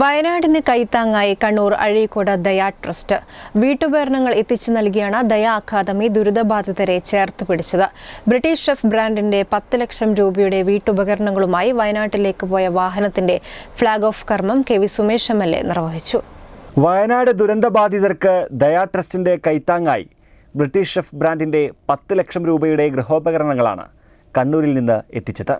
വയനാടിന് കൈത്താങ്ങായി കണ്ണൂർ അഴീക്കോട് ദയാ ട്രസ്റ്റ്. വീട്ടുപകരണങ്ങൾ എത്തിച്ചു നൽകിയാണ് ദയാ അക്കാദമി ദുരിതബാധിതരെ ചേർത്ത് പിടിച്ചത്. ബ്രിട്ടീഷ് ഷെഫ് ബ്രാൻഡിന്റെ പത്ത് ലക്ഷം രൂപയുടെ വീട്ടുപകരണങ്ങളുമായി വയനാട്ടിലേക്ക് പോയ വാഹനത്തിന്റെ ഫ്ളാഗ് ഓഫ് കർമ്മം K V Sumesh M L A നിർവഹിച്ചു. വയനാട് ദുരന്തബാധിതർക്ക് ദയാ ട്രസ്റ്റിന്റെ കൈത്താങ്ങായി ബ്രിട്ടീഷ് ഷെഫ് ബ്രാൻഡിന്റെ പത്ത് ലക്ഷം രൂപയുടെ ഗൃഹോപകരണങ്ങളാണ് കണ്ണൂരിൽ നിന്ന് എത്തിച്ചത്.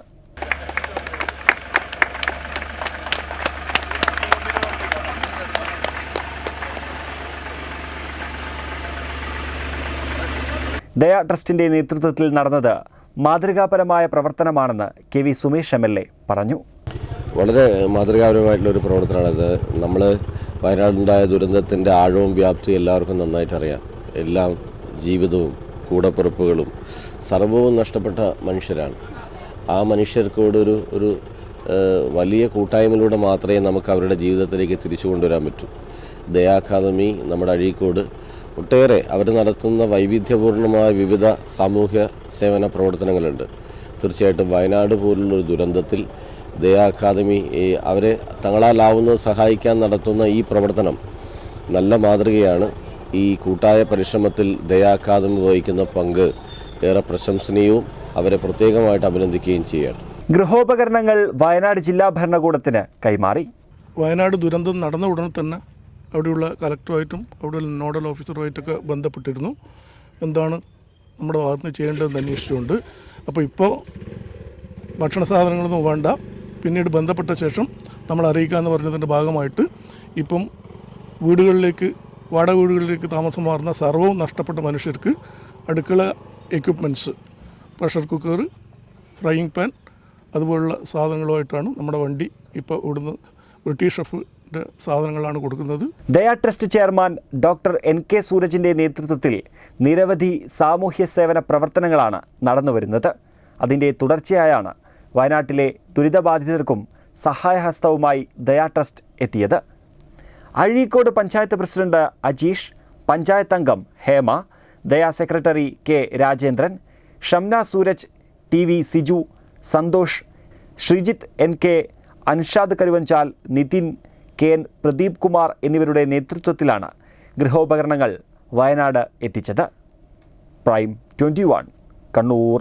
ദയാ ട്രസ്റ്റിന്റെ നേതൃത്വത്തിൽ നടന്നത് മാതൃകാപരമായ പ്രവർത്തനമാണെന്ന് K V Sumesh M L A പറഞ്ഞു. വളരെ മാതൃകാപരമായിട്ടുള്ള ഒരു പ്രവർത്തനമാണിത്. നമ്മൾ വയനാടുണ്ടായ ദുരന്തത്തിന്റെ ആഴവും വ്യാപ്തിയും എല്ലാവർക്കും നന്നായിട്ട് അറിയാം എല്ലാം ജീവിതവും കൂടപ്പിറപ്പുകളും സർവവും നഷ്ടപ്പെട്ട മനുഷ്യരാണ്. ആ മനുഷ്യർക്കൂടെ ഒരു ഒരു വലിയ കൂട്ടായ്മയിലൂടെ മാത്രമേ നമുക്ക് അവരുടെ ജീവിതത്തിലേക്ക് തിരിച്ചു കൊണ്ടുവരാൻ പറ്റൂ. ദയാ അക്കാദമി നമ്മുടെ അഴീക്കോട് ഒട്ടേറെ അവർ നടത്തുന്ന വൈവിധ്യപൂർണമായ വിവിധ സാമൂഹ്യ സേവന പ്രവർത്തനങ്ങളുണ്ട്. തീർച്ചയായിട്ടും വയനാട് പോലുള്ളൊരു ദുരന്തത്തിൽ ദയാ അക്കാദമി അവരെ തങ്ങളാലാവുന്നത് സഹായിക്കാൻ നടത്തുന്ന ഈ പ്രവർത്തനം നല്ല മാതൃകയാണ്. ഈ കൂട്ടായ പരിശ്രമത്തിൽ ദയാ അക്കാദമി വഹിക്കുന്ന പങ്ക് ഏറെ പ്രശംസനീയവും അവരെ പ്രത്യേകമായിട്ട് അഭിനന്ദിക്കുകയും ചെയ്യുകയാണ്. ഗൃഹോപകരണങ്ങൾ വയനാട് ജില്ലാ ഭരണകൂടത്തിന് കൈമാറി. വയനാട് ദുരന്തം നടന്ന ഉടനെ തന്നെ അവിടെയുള്ള കലക്ടറുമായിട്ടും അവിടെയുള്ള നോഡൽ ഓഫീസറുമായിട്ടൊക്കെ ബന്ധപ്പെട്ടിരുന്നു. എന്താണ് നമ്മുടെ ഭാഗത്ത് നിന്ന് ചെയ്യേണ്ടതെന്ന് അന്വേഷിച്ചുകൊണ്ട്. അപ്പോൾ ഇപ്പോൾ ഭക്ഷണ സാധനങ്ങളൊന്നും വേണ്ട. പിന്നീട് ബന്ധപ്പെട്ട ശേഷം നമ്മൾ അറിയിക്കാമെന്ന് പറഞ്ഞതിന്റെ ഭാഗമായിട്ട് ഇപ്പം വീടുകളിലേക്ക് വാടക വീടുകളിലേക്ക് താമസം മാറുന്ന സർവവും നഷ്ടപ്പെട്ട മനുഷ്യർക്ക് അടുക്കള equipments pressure cooker frying pan അതുപോലുള്ള സാധനങ്ങളുമായിട്ടാണ് നമ്മുടെ വണ്ടി ഇപ്പോൾ ഇവിടുന്ന് ബ്രിട്ടീഷ് ഷെഫിന്റെ സാധനങ്ങളാണ് കൊടുക്കുന്നത്. Daya trust chairman doctor N K സൂരജിന്റെ നേതൃത്വത്തിൽ നിരവധി സാമൂഹ്യ സേവന പ്രവർത്തനങ്ങളാണ് നടന്നുവരുന്നത് അതിന്റെ തുടർച്ചയായാണ് വയനാട്ടിലെ ദുരിതബാധിതർക്കും സഹായഹസ്തവുമായി ദയാ ട്രസ്റ്റ് എത്തിയത്. അഴീക്കോട് പഞ്ചായത്ത് പ്രസിഡന്റ് അജീഷ് പഞ്ചായത്ത് അംഗം Hema Daya secretary K Rajendran Shamna Sooraj T V Siju Santhosh Sreejith N K Anshad Karuvanchal Nithin K N Pradeep Kumar എന്നിവരുടെ നേതൃത്വത്തിലാണ് ഗൃഹോപകരണങ്ങൾ വയനാട് എത്തിച്ചത്. Prime twenty one Kannur.